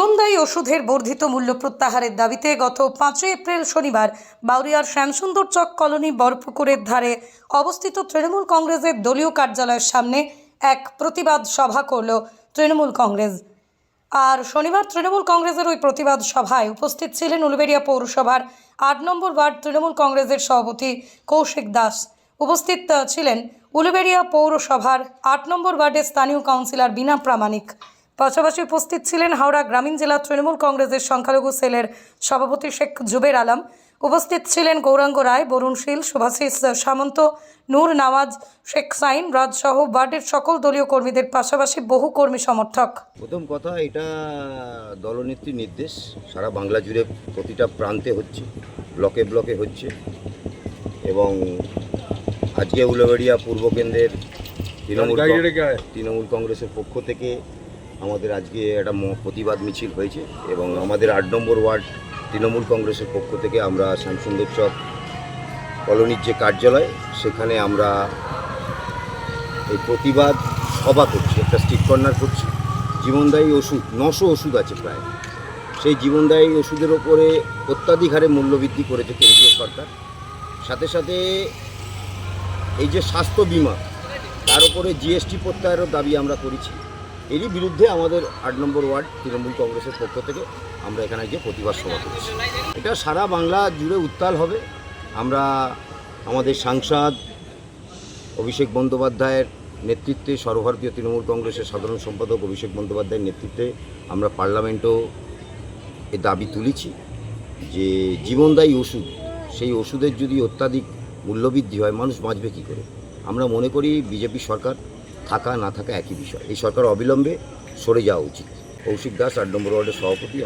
জীবনদায়ী ওষুধের বর্ধিত মূল্য প্রত্যাহারের দাবিতে গত পাঁচই এপ্রিল শনিবার বাউরিয়ার শ্যামসুন্দর চক কলোনি বরপুকুরের ধারে অবস্থিত তৃণমূল কংগ্রেসের দলীয় কার্যালয়ের সামনে এক প্রতিবাদ সভা করল তৃণমূল কংগ্রেস। আর শনিবার তৃণমূল কংগ্রেসের ওই প্রতিবাদ সভায় উপস্থিত ছিলেন উলুবেড়িয়া পৌরসভার আট নম্বর ওয়ার্ড তৃণমূল কংগ্রেসের সভাপতি কৌশিক দাস। উপস্থিত ছিলেন উলুবেড়িয়া পৌরসভার আট নম্বর ওয়ার্ডের স্থানীয় কাউন্সিলর বিনা প্রামাণিক। পাশাপাশি উপস্থিত ছিলেন হাওড়া গ্রামীণ জেলা তৃণমূল কংগ্রেসের সংখ্যালঘু সেলের সভাপতি শেখ জুবের আলম। উপস্থিত ছিলেন গৌরাঙ্গ রায় বরুণশীল শুভাশিস সামন্ত নূর নওয়াজ শেখ সাইন রাজসহ ওয়ার্ডের সকল দলীয় কর্মীদের পাশাপাশি বহু কর্মী সমর্থক। প্রথম কথা এটা দলনেত্রীর নির্দেশ। সারা বাংলা জুড়ে প্রতিটা প্রান্তে হচ্ছে ব্লকে ব্লকে হচ্ছে। এবং আজকে উলবেড়িয়া পূর্ব কেন্দ্রের তৃণমূল তৃণমূল কংগ্রেসের পক্ষ থেকে আমাদের আজকে একটা প্রতিবাদ মিছিল হয়েছে এবং আমাদের আট নম্বর ওয়ার্ড তৃণমূল কংগ্রেসের পক্ষ থেকে আমরা শ্যামসুন্দর চক কলোনির যে কার্যালয়, সেখানে আমরা এই প্রতিবাদ সভা করছি, একটা স্ট্রিট কর্নার করছি। জীবনদায়ী ওষুধ, নশো ওষুধ আছে প্রায়। সেই জীবনদায়ী ওষুধের ওপরে অত্যাধিক হারে মূল্যবৃদ্ধি করেছে কেন্দ্রীয় সরকার। সাথে সাথে এই যে স্বাস্থ্য বিমা, তার উপরে জিএসটি প্রত্যাহারের দাবি আমরা করেছি। এরই বিরুদ্ধে আমাদের আট নম্বর ওয়ার্ড তৃণমূল কংগ্রেসের পক্ষ থেকে আমরা এখানে গিয়ে প্রতিবাদ সভা করছি। এটা সারা বাংলা জুড়ে উত্তাল হবে। আমরা আমাদের সাংসদ অভিষেক বন্দ্যোপাধ্যায়ের নেতৃত্বে, সর্বভারতীয় তৃণমূল কংগ্রেসের সাধারণ সম্পাদক অভিষেক বন্দ্যোপাধ্যায়ের নেতৃত্বে আমরা পার্লামেন্টেও এ দাবি তুলেছি যে জীবনদায়ী ওষুধ, সেই ওষুধের যদি অত্যাধিক মূল্যবৃদ্ধি হয়, মানুষ বাঁচবে কী করে? আমরা মনে করি বিজেপি সরকার থাকা না থাকা একই বিষয়। এই সরকার অবিলম্বে সরে যাওয়া উচিত। কৌশিক দাস, আট নম্বর ওয়ার্ডের সভাপতি